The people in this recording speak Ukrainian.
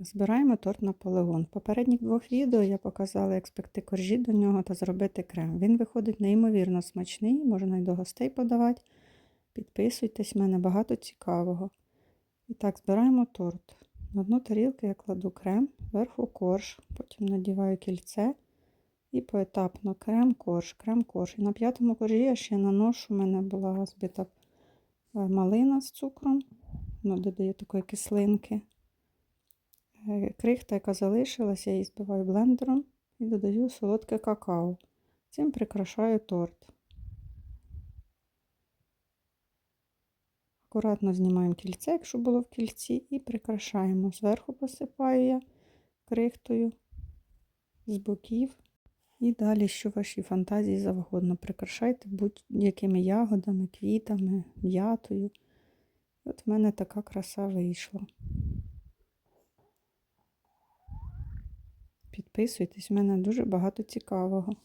Збираємо торт Наполеон. В попередніх двох відео я показала, як спекти коржі до нього та зробити крем. Він виходить неймовірно смачний, можна й до гостей подавати. Підписуйтесь, в мене багато цікавого. І так, збираємо торт. На дно тарілки я кладу крем, зверху корж, потім надіваю кільце і поетапно крем, корж, крем, корж. І на п'ятому коржі я ще наношу, у мене була збита е, малина з цукром, воно додає такої кислинки. Крихта, яка залишилась, я її збиваю блендером і додаю солодке какао. Цим прикрашаю торт. Акуратно знімаємо кільце, якщо було в кільці, і прикрашаємо. Зверху посипаю я крихтою, з боків. І далі, що вашій фантазії завгодно. Прикрашайте будь-якими ягодами, квітами, м'ятою. От в мене така краса вийшла. Підписуйтесь, в мене дуже багато цікавого.